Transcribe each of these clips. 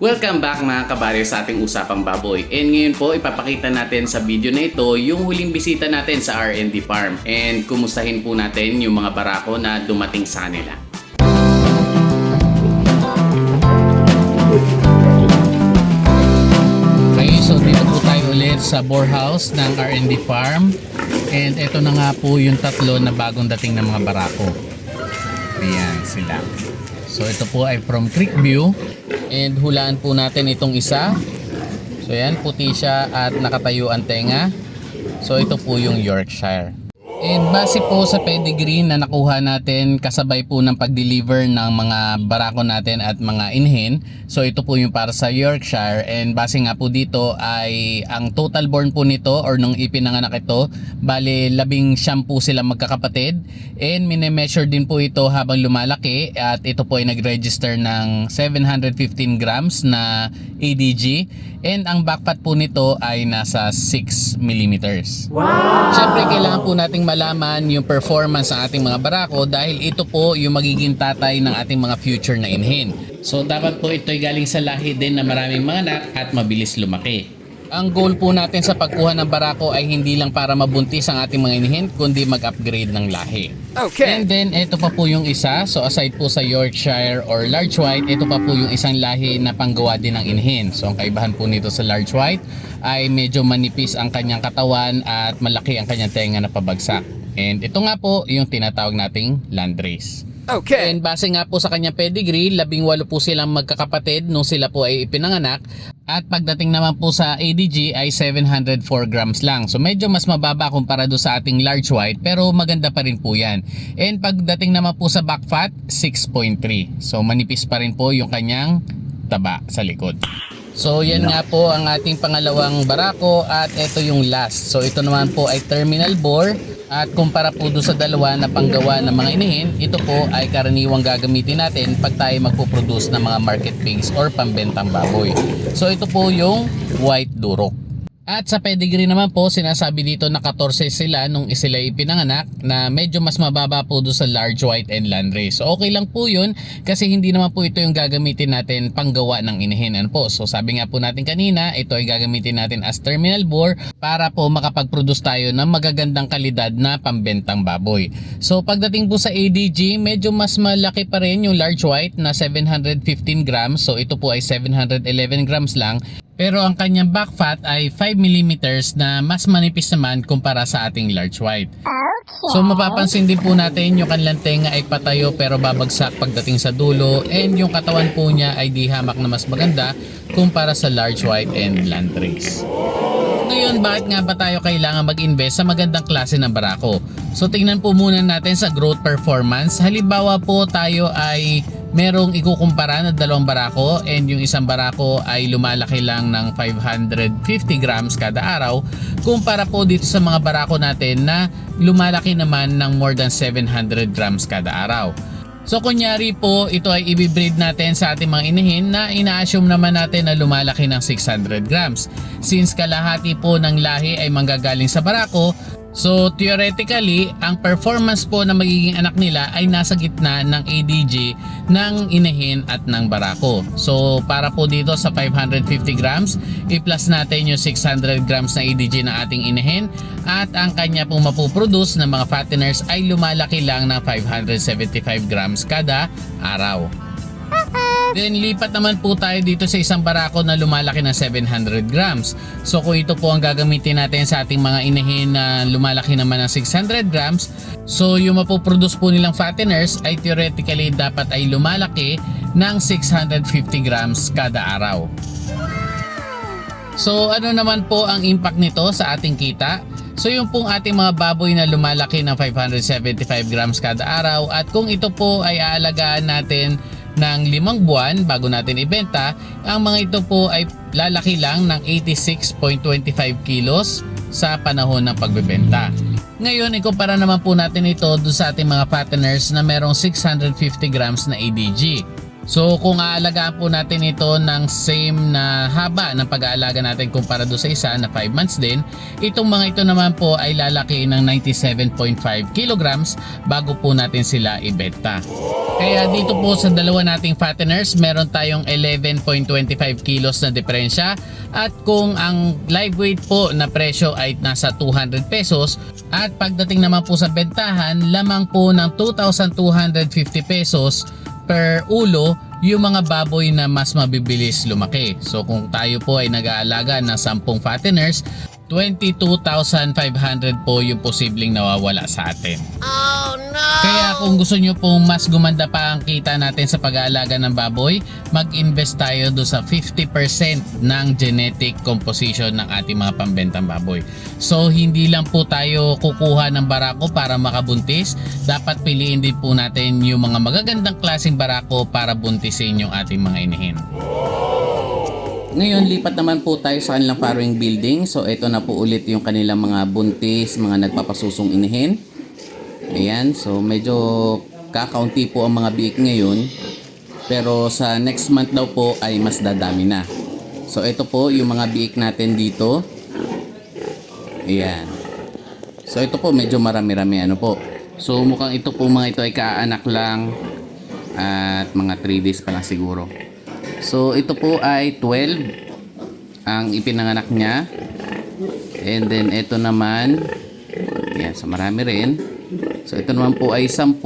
Welcome back mga kabaryo sa ating usapang baboy. And ngayon po ipapakita natin sa video na ito yung huling bisita natin sa R&D Farm. And kumustahin po natin yung mga barako na dumating sa nila. Okay, so dito po tayo ulit sa bore house ng R&D Farm. And ito na nga po yung tatlo na bagong dating ng mga barako. Ayan sila. So ito po ay from Creekview. And hulaan po natin itong isa. So yan, puti siya at nakatayo ang tenga. So ito po yung Yorkshire. And base po sa pedigree na nakuha natin kasabay po ng pag-deliver ng mga barako natin at mga inhen. So ito po yung para sa Yorkshire and base nga po dito ay ang total born po nito or nung ipinanganak ito, bali labing siyam po sila magkakapatid and mine-measure din po ito habang lumalaki at ito po ay nag-register ng 715 grams na ADG and ang backfat po nito ay nasa 6 millimeters. Siyempre, kailangan po nating malaman yung performance ng ating mga barako dahil ito po yung magiging tatay ng ating mga future na inhin. So, dapat po ito'y galing sa lahi din na maraming mga anak at mabilis lumaki. Ang goal po natin sa pagkuha ng barako ay hindi lang para mabuntis ang ating mga inihin, kundi mag-upgrade ng lahi. Okay. And then, ito pa po yung isa. So, aside po sa Yorkshire or Large White, ito pa po yung isang lahi na panggawa din ng inhin. So, ang kaibahan po nito sa Large White ay medyo manipis ang kanyang katawan at malaki ang kanyang tenga na pabagsak. And ito nga po yung tinatawag nating landrace. Okay. And base nga po sa kanyang pedigree, labing walo po silang magkakapatid nung sila po ay ipinanganak. At pagdating naman po sa ADG ay 704 grams lang. So medyo mas mababa kumpara do sa ating large white pero maganda pa rin po yan. And pagdating naman po sa back fat, 6.3. So manipis pa rin po yung kanyang taba sa likod. So yan nga po ang ating pangalawang barako at ito yung last. So ito naman po ay terminal bore at kumpara po doon sa dalawa na panggawa ng mga inihin, ito po ay karaniwang gagamitin natin pag tayo magpo-produce ng mga market pigs or pambentang baboy. So ito po yung white durok. At sa pedigree naman po, sinasabi dito na 14 sila nung sila ipinanganak na medyo mas mababa po doon sa large white and landrace. So okay lang po yun kasi hindi naman po ito yung gagamitin natin panggawa ng inihin. Ano po? So sabi nga po natin kanina, ito ay gagamitin natin as terminal bore para po makapag-produce tayo ng magagandang kalidad na pambentang baboy. So pagdating po sa ADG, medyo mas malaki pa rin yung large white na 715 grams. So ito po ay 711 grams lang. Pero ang kanyang back fat ay 5 mm na mas manipis naman kumpara sa ating large white. So mapapansin din po natin yung kanilang tenga ay patayo pero babagsak pagdating sa dulo and yung katawan po niya ay di hamak na mas maganda kumpara sa large white and landrace. Ngayon, bakit nga ba tayo kailangan mag-invest sa magandang klase ng barako? So tingnan po muna natin sa growth performance. Halimbawa po tayo ay merong ikukumpara na dalawang barako and yung isang barako ay lumalaki lang ng 550 grams kada araw kumpara po dito sa mga barako natin na lumalaki naman ng more than 700 grams kada araw. So kunyari po ito ay ibibreed natin sa ating mga inihin na ina-assume naman natin na lumalaki ng 600 grams. Since kalahati po ng lahi ay manggagaling sa barako, so theoretically, ang performance po na magiging anak nila ay nasa gitna ng ADG ng inihin at ng barako. So para po dito sa 550 grams, i-plus natin yung 600 grams na ADG ng ating inihin at ang kanya pong mapuproduce ng mga fatteners ay lumalaki lang ng 575 grams kada araw. Then lipat naman po tayo dito sa isang barako na lumalaki ng 700 grams. So kung ito po ang gagamitin natin sa ating mga inahin na lumalaki naman ng 600 grams, so yung mapoproduce po nilang fatteners ay theoretically dapat ay lumalaki ng 650 grams kada araw. So ano naman po ang impact nito sa ating kita? So yung pong ating mga baboy na lumalaki ng 575 grams kada araw at kung ito po ay aalagaan natin ng limang buwan bago natin ibenta, ang mga ito po ay lalaki lang ng 86.25 kilos sa panahon ng pagbebenta. Ngayon, ikumpara naman po natin ito doon sa ating mga fatteners na merong 650 grams na ADG. So kung aalagaan po natin ito ng same na haba ng pag-aalaga natin kumpara do sa isa na 5 months din, itong mga ito naman po ay lalaki ng 97.5 kilograms bago po natin sila ibenta. Kaya dito po sa dalawa nating fatteners, meron tayong 11.25 kilos na diferensya at kung ang live weight po na presyo ay nasa 200 pesos at pagdating naman po sa bentahan, lamang po ng 2,250 pesos per ulo yung mga baboy na mas mabibilis lumaki. So kung tayo po ay nag-aalaga ng 10 fatteners, 22,500 po yung posibleng nawawala sa atin. Kaya kung gusto nyo pong mas gumanda pa ang kita natin sa pag-aalaga ng baboy, mag-invest tayo do sa 50% ng genetic composition ng ating mga pambentang baboy. So hindi lang po tayo kukuha ng barako para makabuntis, dapat piliin din po natin yung mga magagandang klaseng barako para buntisin yung ating mga inihin. Ngayon, lipat naman po tayo sa kanilang farrowing building. So, ito na po ulit yung kanilang mga buntis, mga nagpapasusong inihin. Ayan, so medyo kakaunti po ang mga biik ngayon. Pero sa next month daw po ay mas dadami na. So, ito po yung mga biik natin dito. Ayan. So, ito po medyo marami-rami ano po. So, mukhang ito po mga ito ay kaanak lang at mga 3 days pa lang siguro. So ito po ay 12 ang ipinanganak niya. And then ito naman yan, so marami rin. So ito naman po ay 10.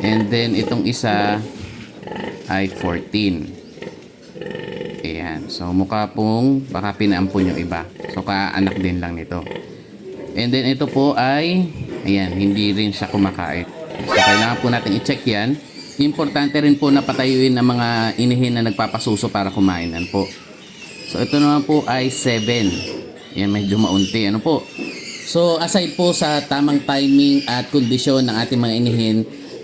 And then itong isa ay 14. Ayan. So mukha pong baka pinaampon yung iba. So kaanak din lang nito. And then ito po ay ayan, hindi rin siya kumakain. So kailangan po natin i-check yan. Importante rin po na patayuin ang mga inihin na nagpapasuso para kumain. Ano po? So ito naman po ay 7. Yan medyo maunti. Ano po? So aside po sa tamang timing at kondisyon ng ating mga inihin,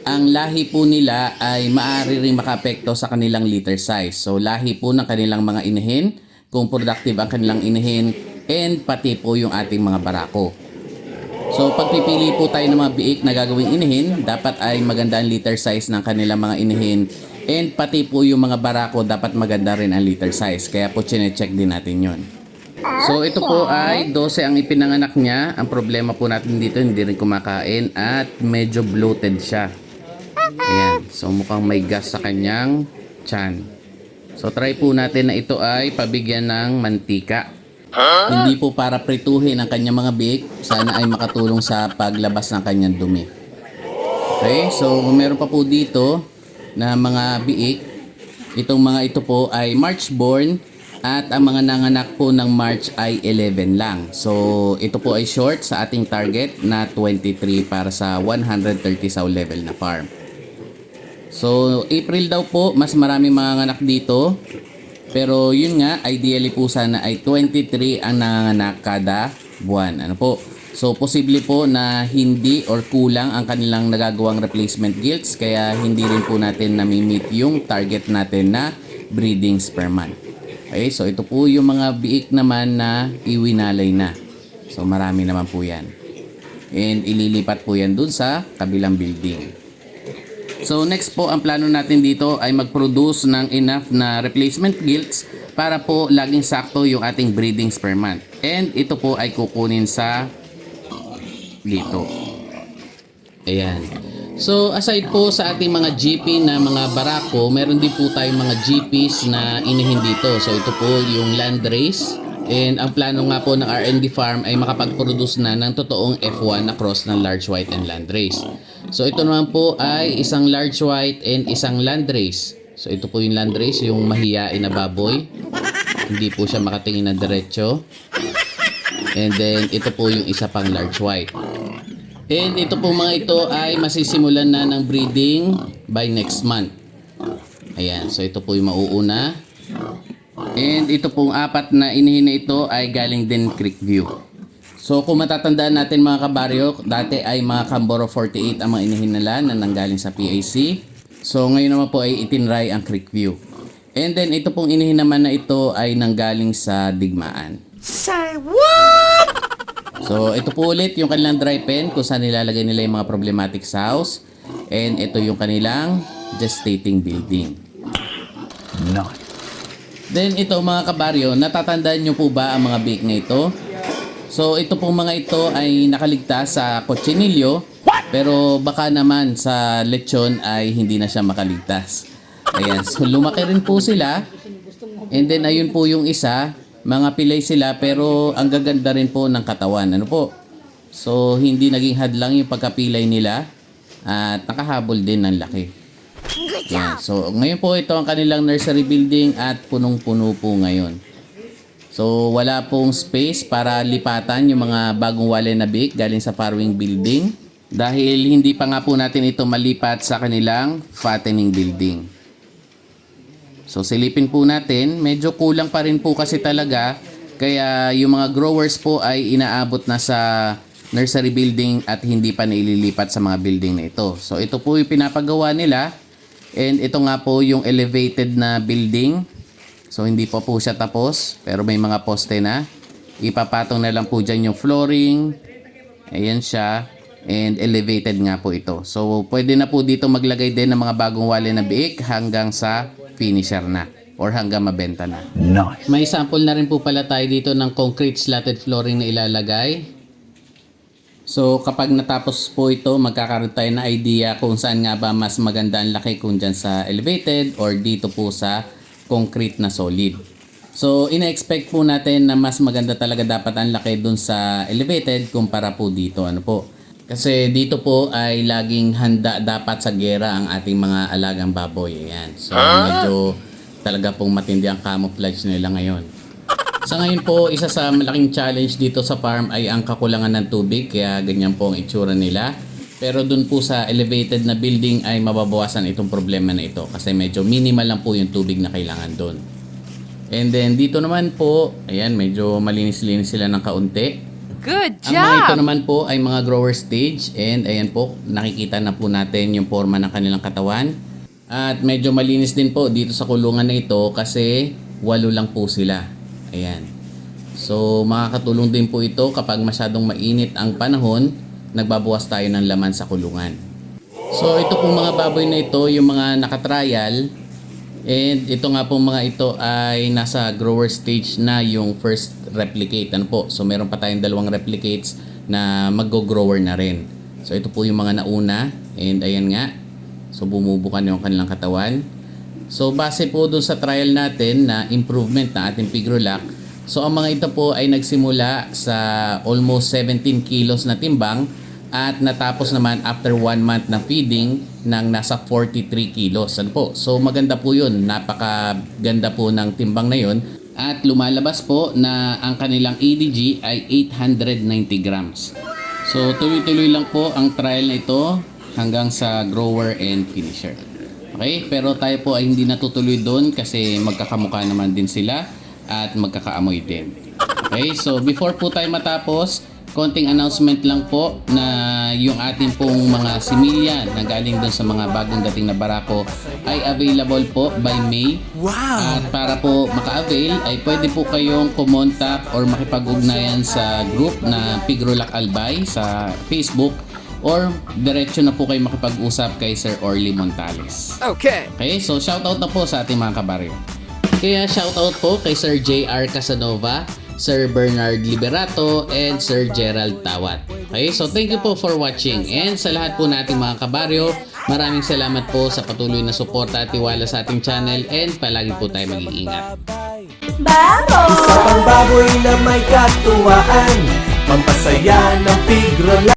ang lahi po nila ay maaari ring makapekto sa kanilang litter size. So lahi po ng kanilang mga inihin, kung productive ang kanilang inihin, and pati po yung ating mga barako. So pagpipili po tayo ng mga biik na gagawing inihin, dapat ay maganda ang liter size ng kanilang mga inihin and pati po yung mga barako dapat maganda rin ang liter size. Kaya po chine-check din natin yon. So ito po ay 12 ang ipinanganak niya. Ang problema po natin dito hindi rin kumakain at medyo bloated siya. Ayan. So mukhang may gas sa kanyang chan. So try po natin na ito ay pabigyan ng mantika. Hindi po para prituhin ang kanyang mga biik. Sana ay makatulong sa paglabas ng kanyang dumi. Okay, so meron pa po dito na mga biik. Itong mga ito po ay March born at ang mga nanganak po ng March ay 11 lang. So ito po ay short sa ating target na 23 para sa 130 saw level na farm. So April daw po mas marami mga anak dito pero yun nga, ideally po sana ay 23 ang nanganganak kada buwan. Ano po? So, posible po na hindi or kulang ang kanilang nagagawang replacement gilts kaya hindi rin po natin nami-meet yung target natin na breedings per month. Okay, so ito po yung mga biik naman na iwinalay na. So, marami naman po yan. And ililipat po yan dun sa kabilang building. So next po ang plano natin dito ay mag-produce ng enough na replacement gilts para po laging sakto yung ating breedings per month. And ito po ay kukunin sa dito. Ayan. So aside po sa ating mga GP na mga barako, meron din po tayong mga GPs na inihin dito. So ito po yung land race. And ang plano nga po ng R&D Farm ay makapag-produce na ng totoong F1 na cross ng large white and land race. So ito naman po ay isang large white and isang land race. So ito po yung land race, yung mahiyain na baboy. Hindi po siya makatingin na diretso. And then ito po yung isa pang large white. And ito po mga ito ay masisimulan na ng breeding by next month. Ayan, so ito po yung mauuna. And ito pong apat na inihin na ito ay galing din Creekview. So kung matatandaan natin mga kabaryo, dati ay mga Camboro 48 ang mga inihin nila na nanggaling sa PAC. So ngayon naman po ay itinry ang Creekview. And then ito pong inihin naman na ito ay nanggaling sa Digmaan. Say what? So ito po ulit yung kanilang dry pen kung saan nilalagay nila yung mga problematic sows. And ito yung kanilang gestating building. Then ito mga kabaryo, natatandaan nyo po ba ang mga bake na ito? So ito pong mga ito ay nakaligtas sa kotsinilyo pero baka naman sa lechon ay hindi na siya makaligtas. Ayan, so lumaki rin po sila. And then ayun po yung isa, mga pilay sila pero ang gaganda rin po ng katawan. Ano po? So hindi naging hadlang yung pagkapilay nila at nakahabol din ng laki. Yan. So, ngayon po ito ang kanilang nursery building at punong-puno po ngayon. So, wala pong space para lipatan yung mga bagong wale na bake galing sa farrowing building dahil hindi pa nga po natin ito malipat sa kanilang fattening building. So, silipin po natin. Medyo kulang pa rin po kasi talaga kaya yung mga growers po ay inaabot na sa nursery building at hindi pa naililipat sa mga building na ito. So, ito po yung pinapagawa nila And ito nga po yung elevated na building. So hindi pa po siya tapos pero may mga poste na. Ipapatong na lang po dyan yung flooring. Ayan siya. And elevated nga po ito. So pwede na po dito maglagay din ng mga bagong wale na biik hanggang sa finisher na or hanggang mabenta na. May sample na rin po pala tayo dito ng concrete slatted flooring na ilalagay. So kapag natapos po ito, magkakaroon tayo na idea kung saan nga ba mas maganda ang laki kung dyan sa elevated or dito po sa concrete na solid. So ina-expect po natin na mas maganda talaga dapat ang laki dun sa elevated kumpara po dito. Ano po? Kasi dito po ay laging handa dapat sa gera ang ating mga alagang baboy. Ayan. So medyo talaga pong matindi ang camouflage nila ngayon. Sa ngayon po, isa sa malaking challenge dito sa farm ay ang kakulangan ng tubig kaya ganyan po ang itsura nila. Pero dun po sa elevated na building ay mababawasan itong problema na ito kasi medyo minimal lang po yung tubig na kailangan doon. And then dito naman po, ayan medyo malinis-linis sila ng kaunti. Good Ang mga ito job! naman po ay mga grower stage and ayan po, nakikita na po natin yung forma ng kanilang katawan. At medyo malinis din po dito sa kulungan na ito kasi walo lang po sila. Ayan. So makakatulong din po ito kapag masyadong mainit ang panahon, nagbabawas tayo ng laman sa kulungan. So ito pong mga baboy na ito, yung mga nakatrial, and ito nga pong mga ito ay nasa grower stage na yung first replicate. Ano po? So meron pa tayong dalawang replicates na mag-grower na rin. So ito po yung mga nauna and ayan nga. So bumubukan yung kanilang katawan. So base po dun sa trial natin na improvement na ating Pigrolac, so ang mga ito po ay nagsimula sa almost 17 kilos na timbang at natapos naman after 1 month na feeding ng nasa 43 kilos. Ano po? So maganda po yun. Napakaganda po ng timbang na yun. At lumalabas po na ang kanilang EDG ay 890 grams. So tuloy-tuloy lang po ang trial na ito hanggang sa grower and finisher. Okay, pero tayo po ay hindi natutuloy doon kasi magkakamukha naman din sila at magkakaamoy din. Okay, so before po tayo matapos, konting announcement lang po na yung ating pong mga similya na galing doon sa mga bagong dating na barako ay available po by May. Wow! At para po maka-avail ay pwede po kayong kumontak or makipag-ugnayan sa group na Pigrolac Albay sa Facebook or diretso na po kayo makipag-usap kay Sir Orly Montales. Okay. Okay, so shoutout na po sa ating mga kabaryo. Kaya shoutout po kay Sir JR Casanova, Sir Bernard Liberato, and Sir Gerald Tawat. Okay, so thank you po for watching. And sa lahat po nating mga kabaryo, maraming salamat po sa patuloy na suporta at tiwala sa ating channel and palagi po tayo mag-iingat. Isa pang baboy na may katuwaan Pampasaya ng pigro